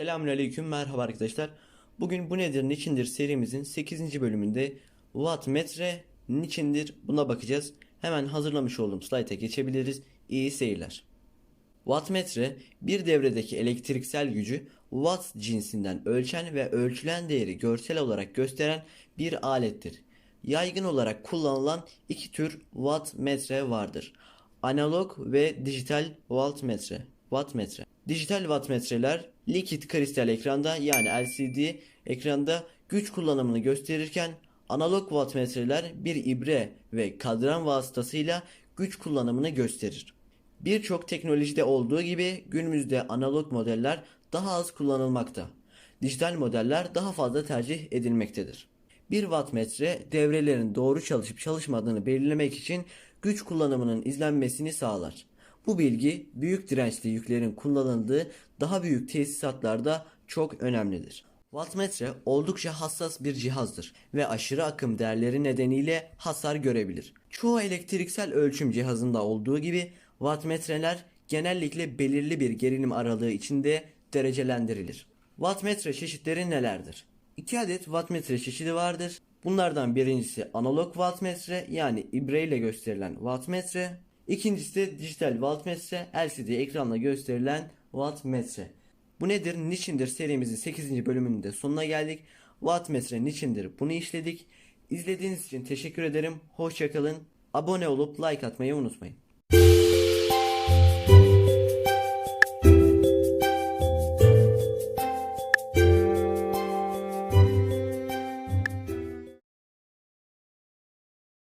Selamünaleyküm merhaba arkadaşlar. Bugün bu nedir niçindir serimizin 8. bölümünde watt metre niçindir buna bakacağız. Hemen hazırlamış olduğum slayta geçebiliriz. İyi seyirler. Wattmetre bir devredeki elektriksel gücü watt cinsinden ölçen ve ölçülen değeri görsel olarak gösteren bir alettir. Yaygın olarak kullanılan iki tür wattmetre vardır. Analog ve dijital wattmetre. Wattmetre. Dijital wattmetreler likit kristal ekranda yani LCD ekranda güç kullanımını gösterirken analog wattmetreler bir ibre ve kadran vasıtasıyla güç kullanımını gösterir. Birçok teknolojide olduğu gibi günümüzde analog modeller daha az kullanılmakta. Dijital modeller daha fazla tercih edilmektedir. Bir wattmetre devrelerin doğru çalışıp çalışmadığını belirlemek için güç kullanımının izlenmesini sağlar. Bu bilgi büyük dirençli yüklerin kullanıldığı daha büyük tesisatlarda çok önemlidir. Wattmetre oldukça hassas bir cihazdır ve aşırı akım değerleri nedeniyle hasar görebilir. Çoğu elektriksel ölçüm cihazında olduğu gibi wattmetreler genellikle belirli bir gerilim aralığı içinde derecelendirilir. Wattmetre çeşitleri nelerdir? 2 adet wattmetre çeşidi vardır. Bunlardan birincisi analog wattmetre yani ibre ile gösterilen wattmetre. İkincisi de dijital wattmetre LCD ekranla gösterilen wattmetre. Bu nedir, niçindir serimizin 8. bölümünün de sonuna geldik. Wattmetre niçindir bunu işledik. İzlediğiniz için teşekkür ederim. Hoşçakalın. Abone olup like atmayı unutmayın.